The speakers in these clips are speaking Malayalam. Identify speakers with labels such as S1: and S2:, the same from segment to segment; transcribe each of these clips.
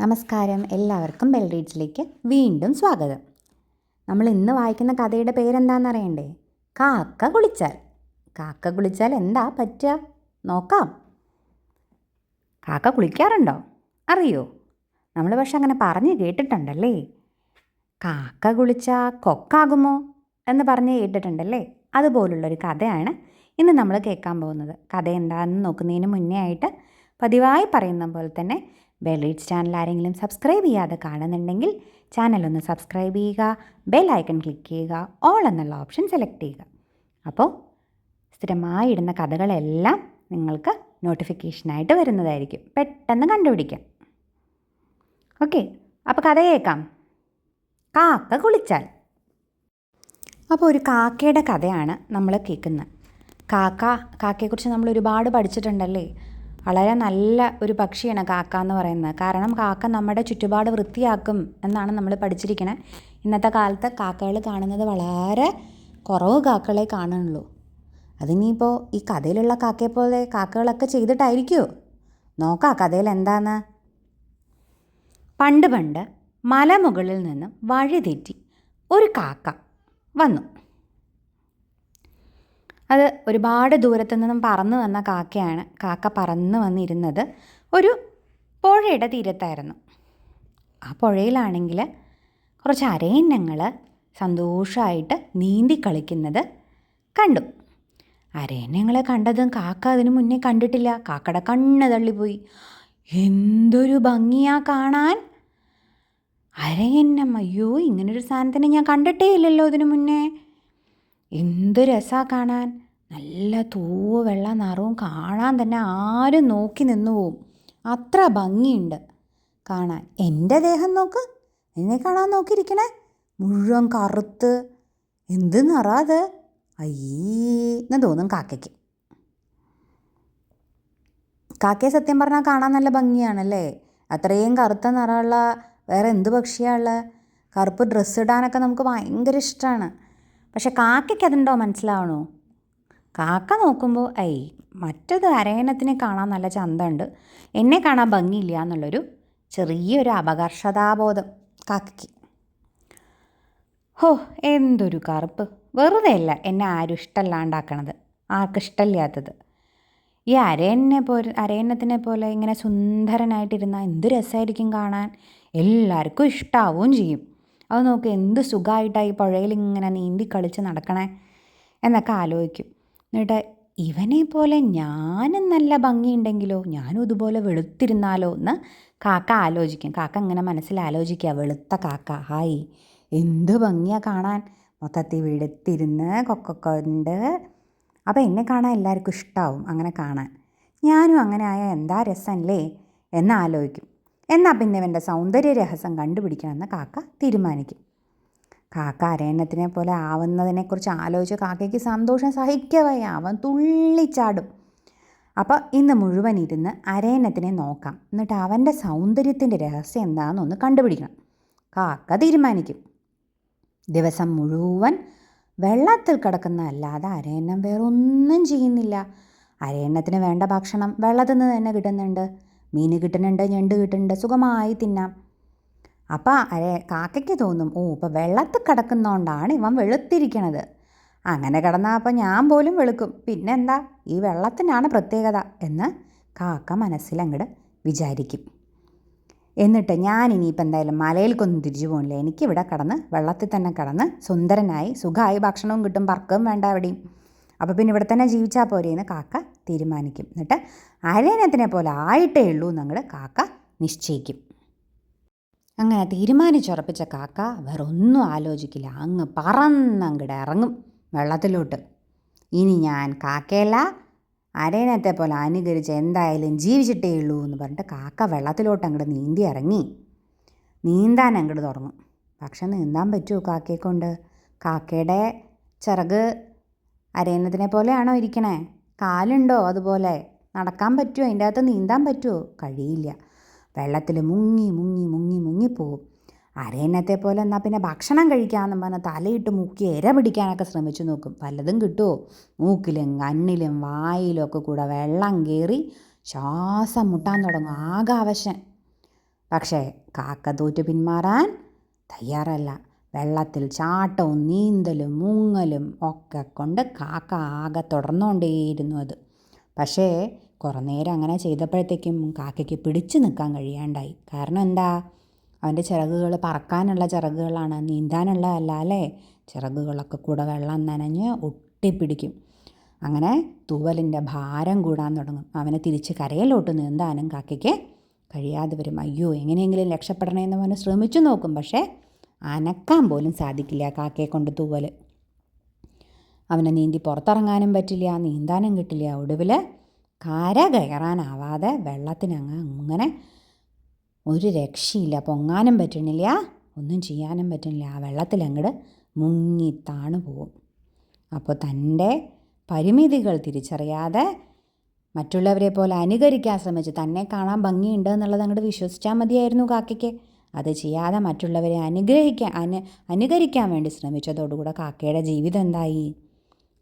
S1: നമസ്കാരം. എല്ലാവർക്കും ബെൽ റീഡ്സിലേക്ക് വീണ്ടും സ്വാഗതം. നമ്മൾ ഇന്ന് വായിക്കുന്ന കഥയുടെ പേരെന്താണെന്ന് അറിയണ്ടേ? കാക്ക കുളിച്ചാൽ. കാക്ക കുളിച്ചാൽ എന്താ പറ്റുക നോക്കാം. കാക്ക കുളിക്കാറുണ്ടോ? അറിയോ? നമ്മൾ പക്ഷെ അങ്ങനെ പറഞ്ഞ് കേട്ടിട്ടുണ്ടല്ലേ? കാക്ക കുളിച്ചാൽ കൊക്കാകുമോ എന്ന് പറഞ്ഞ് കേട്ടിട്ടുണ്ടല്ലേ? അതുപോലുള്ളൊരു കഥയാണ് ഇന്ന് നമ്മൾ കേൾക്കാൻ പോകുന്നത്. കഥ എന്താണെന്ന് നോക്കുന്നതിന് മുന്നേ ആയിട്ട് പതിവായി പറയുന്ന പോലെ തന്നെ ബെൽ റീഡ്സ് ചാനൽ ആരെങ്കിലും സബ്സ്ക്രൈബ് ചെയ്യാതെ കാണുന്നുണ്ടെങ്കിൽ ചാനൽ ഒന്ന് സബ്സ്ക്രൈബ് ചെയ്യുക ബെൽ ഐക്കൺ ക്ലിക്ക് ചെയ്യുക ഓൾ എന്നുള്ള ഓപ്ഷൻ സെലക്ട് ചെയ്യുക. അപ്പോൾ സ്ഥിരമായി ഇടുന്ന കഥകളെല്ലാം നിങ്ങൾക്ക് നോട്ടിഫിക്കേഷനായിട്ട് വരുന്നതായിരിക്കും. പെട്ടെന്ന് കണ്ടുപിടിക്കാം. ഓക്കെ അപ്പോൾ കഥ കേൾക്കാം. കാക്ക കുളിച്ചാൽ. അപ്പോൾ ഒരു കാക്കയുടെ കഥയാണ് നമ്മൾ കേൾക്കുന്നത്. കാക്ക കാക്കയെക്കുറിച്ച് നമ്മൾ ഒരുപാട് പഠിച്ചിട്ടുണ്ടല്ലേ? വളരെ നല്ല ഒരു പക്ഷിയാണ് കാക്ക എന്ന് പറയുന്നത്. കാരണം കാക്ക നമ്മുടെ ചുറ്റുപാട് വൃത്തിയാക്കും എന്നാണ് നമ്മൾ പഠിച്ചിരിക്കുന്നത് ഇന്നത്തെ കാലത്ത് കാക്കകൾ കാണുന്നത് വളരെ കുറവ് കാക്കകളെ കാണുള്ളൂ അതിനിപ്പോൾ ഈ കഥയിലുള്ള കാക്കയെ പോലെ കാക്കകളൊക്കെ ചെയ്തിട്ടായിരിക്കുമോ നോക്കാം കഥയിൽ എന്താന്ന്. പണ്ട് പണ്ട് മലമുകളിൽ നിന്നും വഴിതെറ്റി ഒരു കാക്ക വന്നു. അത് ഒരുപാട് ദൂരത്തു നിന്നും പറന്നു വന്ന കാക്കയാണ്. കാക്ക പറന്ന് വന്നിരുന്നത് ഒരു പുഴയുടെ തീരത്തായിരുന്നു. ആ പുഴയിലാണെങ്കിൽ കുറച്ച് അരയന്നങ്ങൾ സന്തോഷമായിട്ട് നീന്തി കളിക്കുന്നത് കണ്ടു. അരയന്നങ്ങളെ കണ്ടതും കാക്ക അതിനു മുന്നേ കണ്ടിട്ടില്ല. കാക്കയുടെ കണ്ണ് തള്ളിപ്പോയി. എന്തൊരു ഭംഗിയാ കാണാൻ. അരയന്നം അയ്യോ ഇങ്ങനൊരു സാധനത്തിനെ ഞാൻ കണ്ടിട്ടേ ഇല്ലല്ലോ ഇതിനു മുന്നേ. എന്ത് രസാ കാണാൻ. നല്ല തൂവ് വെള്ള നിറവും കാണാൻ തന്നെ ആരും നോക്കി നിന്നു പോവും. അത്ര ഭംഗിയുണ്ട് കാണാൻ. എന്റെ ദേഹം നോക്ക്. എന്നെ കാണാൻ നോക്കിയിരിക്കണേ. മുഴുവൻ കറുത്ത്. എന്ത് നിറ അത്? അയ്യേ തോന്നും കാക്കയ്ക്ക്. കാക്കയെ സത്യം പറഞ്ഞാൽ കാണാൻ നല്ല ഭംഗിയാണല്ലേ? അത്രയും കറുത്ത നിറമുള്ള വേറെ എന്ത് പക്ഷിയാണുള്ളത് കറുപ്പ് ഡ്രസ്സ് ഇടാനൊക്കെ നമുക്ക് ഭയങ്കര ഇഷ്ടമാണ് പക്ഷെ കാക്കയ്ക്ക് അതുണ്ടോ മനസ്സിലാവണോ? കാക്ക നോക്കുമ്പോൾ ഐ മറ്റത് അരയണത്തിനെ കാണാൻ നല്ല ചന്തമുണ്ട്. എന്നെ കാണാൻ ഭംഗിയില്ല എന്നുള്ളൊരു ചെറിയൊരു അപകർഷതാബോധം കാക്കയ്ക്ക്. ഹോ എന്തൊരു കറുപ്പ്. വെറുതെ അല്ല എന്നെ ആരും ഇഷ്ടമല്ലാണ്ടാക്കണത്. ആർക്ക് ഇഷ്ടമില്ലാത്തത്. ഈ അരയനെ പോലെ അരയണത്തിനെ പോലെ ഇങ്ങനെ സുന്ദരനായിട്ടിരുന്നാൽ എന്ത് രസമായിരിക്കും കാണാൻ? എല്ലാവർക്കും ഇഷ്ടാവുകയും ചെയ്യും. അത് നോക്ക് എന്ത് സുഖമായിട്ടാണ് ഈ പുഴയിൽ ഇങ്ങനെ നീന്തി കളിച്ച് നടക്കണേ എന്നൊക്കെ ആലോചിക്കും. എന്നിട്ട് ഇവനെ പോലെ ഞാനും നല്ല ഭംഗിയുണ്ടെങ്കിലോ ഞാനും ഇതുപോലെ വെളുത്തിരുന്നാലോ എന്ന് കാക്ക ആലോചിക്കും. കാക്ക ഇങ്ങനെ മനസ്സിൽ ആലോചിക്കുക വെളുത്ത കാക്ക ഹായ് എന്ത് ഭംഗിയാണ് കാണാൻ? മൊത്തത്തിൽ വെളുത്തിരുന്ന് കൊക്കൊക്കൊണ്ട്. അപ്പോൾ എന്നെ കാണാൻ എല്ലാവർക്കും ഇഷ്ടമാവും അങ്ങനെ കാണാൻ. ഞാനും അങ്ങനെ ആയാൽ എന്താ രസമല്ലേ? എന്ന് ആലോചിക്കും. എന്നാൽ പിന്നെ ഇവന്റെ സൗന്ദര്യ രഹസ്യം കണ്ടുപിടിക്കണമെന്ന് കാക്ക തീരുമാനിക്കും. കാക്ക അരയണത്തിനെ പോലെ ആവുന്നതിനെക്കുറിച്ച് ആലോചിച്ച് കാക്കയ്ക്ക് സന്തോഷം സഹിക്കവേ അവൻ തുള്ളിച്ചാടും. അപ്പോൾ ഇന്ന് മുഴുവൻ ഇരുന്ന് അരയണത്തിനെ നോക്കാം. എന്നിട്ട് അവന്റെ സൗന്ദര്യത്തിന്റെ രഹസ്യം എന്താണെന്നൊന്ന് കണ്ടുപിടിക്കണം. കാക്ക തീരുമാനിക്കും. ദിവസം മുഴുവൻ വെള്ളത്തിൽ കിടക്കുന്ന അല്ലാതെ അരയന്നം വേറൊന്നും ചെയ്യുന്നില്ല. അരയണ്ണത്തിന് വേണ്ട ഭക്ഷണം വെള്ളത്തിൽ നിന്ന് തന്നെ കിട്ടുന്നുണ്ട്. മീൻ കിട്ടുന്നുണ്ട് ഞണ്ട് കിട്ടുന്നുണ്ട് സുഖമായി തിന്നാം. അപ്പം അരേ കാക്കയ്ക്ക് തോന്നും ഓ ഇപ്പം വെള്ളത്തിൽ കിടക്കുന്നതുകൊണ്ടാണ് ഇവൻ വെളുത്തിരിക്കണത്. അങ്ങനെ കിടന്നാൽ അപ്പം ഞാൻ പോലും വെളുക്കും. പിന്നെന്താ ഈ വെള്ളത്തിനാണ് പ്രത്യേകത എന്ന് കാക്ക മനസ്സിലങ്ങട് വിചാരിക്കും. എന്നിട്ട് ഞാൻ ഇനിയിപ്പോൾ എന്തായാലും മലയിൽക്കൊന്നും തിരിച്ചു പോകണില്ല എനിക്കിവിടെ കടന്ന് വെള്ളത്തിൽ തന്നെ കടന്ന് സുന്ദരനായി സുഖമായി ഭക്ഷണവും കിട്ടും പറക്കും വേണ്ട എവിടെയും അപ്പോൾ പിന്നെ ഇവിടെ തന്നെ ജീവിച്ചാൽ പോരെയെന്ന് കാക്ക തീരുമാനിക്കും. എന്നിട്ട് അരയനത്തിനെ പോലെ ആയിട്ടേ ഉള്ളൂ എന്നങ്ങട് കാക്ക നിശ്ചയിക്കും. അങ്ങനെ തീരുമാനിച്ചുറപ്പിച്ച കാക്ക വേറെ ഒന്നും ആലോചിക്കില്ല. അങ്ങ് പറന്നങ്ങട് ഇറങ്ങും വെള്ളത്തിലോട്ട്. ഇനി ഞാൻ കാക്കയല്ല അരയനത്തെ പോലെ അനുകരിച്ച് എന്തായാലും ജീവിച്ചിട്ടേ ഉള്ളൂ എന്ന് പറഞ്ഞിട്ട് കാക്ക വെള്ളത്തിലോട്ട് അങ്ങോട്ട് നീന്തി ഇറങ്ങി. നീന്താൻ അങ്ങോട്ട് തുടങ്ങും. പക്ഷെ നീന്താൻ പറ്റുമോ കാക്കയെ കൊണ്ട് കാക്കയുടെ ചിറക് അരയന്നത്തിനെ പോലെയാണോ ഇരിക്കണേ? കാലുണ്ടോ അതുപോലെ? നടക്കാൻ പറ്റുമോ അതിന്റെ അകത്ത് നീന്താൻ പറ്റുമോ കഴിയില്ല. വെള്ളത്തിൽ മുങ്ങി മുങ്ങി മുങ്ങി മുങ്ങിപ്പോവും അരയന്നത്തെ പോലെ എന്നാൽ പിന്നെ ഭക്ഷണം കഴിക്കാമെന്ന് പറഞ്ഞാൽ തലയിട്ട് മുക്കി ഇര പിടിക്കാനൊക്കെ ശ്രമിച്ചു നോക്കും. പലതും കിട്ടുമോ മൂക്കിലും കണ്ണിലും വായിലും ഒക്കെ കൂടെ വെള്ളം കയറി ശ്വാസം മുട്ടാൻ തുടങ്ങും ആകെ അവശൻ. പക്ഷേ കാക്ക തോറ്റു പിന്മാറാൻ തയ്യാറല്ല. വെള്ളത്തിൽ ചാട്ടവും നീന്തലും മുങ്ങലും ഒക്കെ കൊണ്ട് കാക്ക ആകെ തുടർന്നുകൊണ്ടേയിരുന്നു അത്. പക്ഷേ കുറേ നേരം അങ്ങനെ ചെയ്തപ്പോഴത്തേക്കും കാക്കയ്ക്ക് പിടിച്ചു നിൽക്കാൻ കഴിയാണ്ടായി. കാരണം എന്താ? അവന്റെ ചിറകുകൾ പറക്കാനുള്ള ചിറകുകളാണ് നീന്താനുള്ളതല്ല അല്ലേ? ചിറകുകളൊക്കെ കൂടെ വെള്ളം നനഞ്ഞ് ഒട്ടിപ്പിടിക്കും. അങ്ങനെ തൂവലിന്റെ ഭാരം കൂടാൻ തുടങ്ങും. അവനെ തിരിച്ച് കരയിലോട്ട് നീന്താനും കാക്കയ്ക്ക് കഴിയാതെ വരും. അയ്യോ എങ്ങനെയെങ്കിലും രക്ഷപ്പെടണമെന്ന് പറഞ്ഞ് ശ്രമിച്ചു നോക്കും. പക്ഷേ അനക്കാൻ പോലും സാധിക്കില്ല കാക്കയെ കൊണ്ട് തൂവൽ അവനെ നീന്തി പുറത്തിറങ്ങാനും പറ്റില്ല നീന്താനും കിട്ടില്ല. ഒടുവിൽ കര കയറാനാവാതെ വെള്ളത്തിനങ്ങ് അങ്ങനെ ഒരു രക്ഷയില്ല. പൊങ്ങാനും പറ്റണില്ല ഒന്നും ചെയ്യാനും പറ്റണില്ല. ആ വെള്ളത്തിലങ്ങട് മുങ്ങി താണു പോവും. അപ്പോൾ തന്റെ പരിമിതികൾ തിരിച്ചറിയാതെ മറ്റുള്ളവരെ പോലെ അനുകരിക്കാൻ ശ്രമിച്ച് തന്നെ കാണാൻ ഭംഗിയുണ്ട് എന്നുള്ളത് അങ്ങോട്ട് വിശ്വസിച്ചാൽ മതിയായിരുന്നു കാക്കയ്ക്ക്. അത് ചെയ്യാതെ മറ്റുള്ളവരെ അനുഗ്രഹിക്കാൻ അനു അനുകരിക്കാൻ വേണ്ടി ശ്രമിച്ചതോടുകൂടെ കാക്കയുടെ ജീവിതം എന്തായി?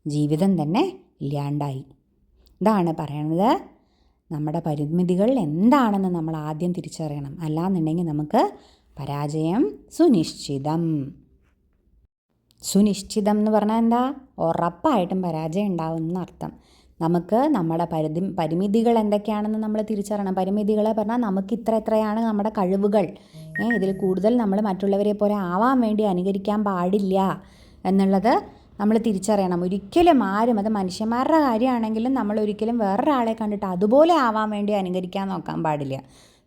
S1: ജീവിതം തന്നെ ഇല്ലാണ്ടായി. ഇതാണ് പറയണത്. നമ്മുടെ പരിമിതികൾ എന്താണെന്ന് നമ്മൾ ആദ്യം തിരിച്ചറിയണം. അല്ലാന്നുണ്ടെങ്കിൽ നമുക്ക് പരാജയം സുനിശ്ചിതം. സുനിശ്ചിതം എന്ന് പറഞ്ഞാൽ എന്താ? ഉറപ്പായിട്ടും പരാജയം ഉണ്ടാവും എന്നർത്ഥം നമുക്ക് നമ്മുടെ പരിധി പരിമിതികൾ എന്തൊക്കെയാണെന്ന് നമ്മൾ തിരിച്ചറിയണം. പരിമിതികളെ പറഞ്ഞാൽ നമുക്ക് ഇത്ര എത്രയാണ് നമ്മുടെ കഴിവുകൾ. ഇതിൽ കൂടുതൽ നമ്മൾ മറ്റുള്ളവരെ പോലെ ആവാൻ വേണ്ടി അനുകരിക്കാൻ പാടില്ല എന്നുള്ളത് നമ്മൾ തിരിച്ചറിയണം. ഒരിക്കലും ആരും അത് മനുഷ്യന്മാരുടെ കാര്യമാണെങ്കിലും നമ്മൾ ഒരിക്കലും വേറൊരാളെ കണ്ടിട്ട് അതുപോലെ ആവാൻ വേണ്ടി അനുകരിക്കാൻ നോക്കാൻ പാടില്ല.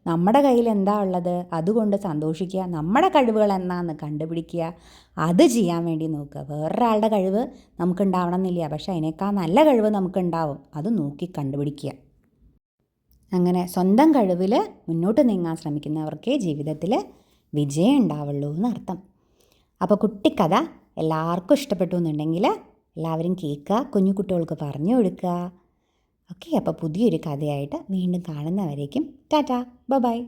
S1: നമ്മുടെ കയ്യിൽ എന്താ ഉള്ളത്? അതുകൊണ്ട് സന്തോഷിക്കുക. നമ്മുടെ കഴിവുകൾ എന്താണെന്ന് കണ്ടുപിടിക്കുക. അത് ചെയ്യാൻ വേണ്ടി നോക്കുക. വേറൊരാളുടെ കഴിവ് നമുക്ക് ഉണ്ടാവണം എന്നില്ല. പക്ഷേ അതിനേക്കാൾ നല്ല കഴിവ് നമുക്കുണ്ടാവും. അത് നോക്കി കണ്ടുപിടിക്കുക. അങ്ങനെ സ്വന്തം കഴിവിൽ മുന്നോട്ട് നീങ്ങാൻ ശ്രമിക്കുന്നവർക്കേ ജീവിതത്തിൽ വിജയം ഉണ്ടാവുള്ളൂ എന്നർത്ഥം. അപ്പോൾ കുട്ടിക്കഥ എല്ലാവർക്കും ഇഷ്ടപ്പെട്ടു എന്നുണ്ടെങ്കിൽ എല്ലാവരും കേൾക്കുക കുഞ്ഞു കുട്ടികൾക്ക് പറഞ്ഞു കൊടുക്കുക. ഓക്കെ അപ്പോൾ പുതിയൊരു കഥയായിട്ട് വീണ്ടും കാണുന്നവരേക്കും ടാറ്റാ ബൈ.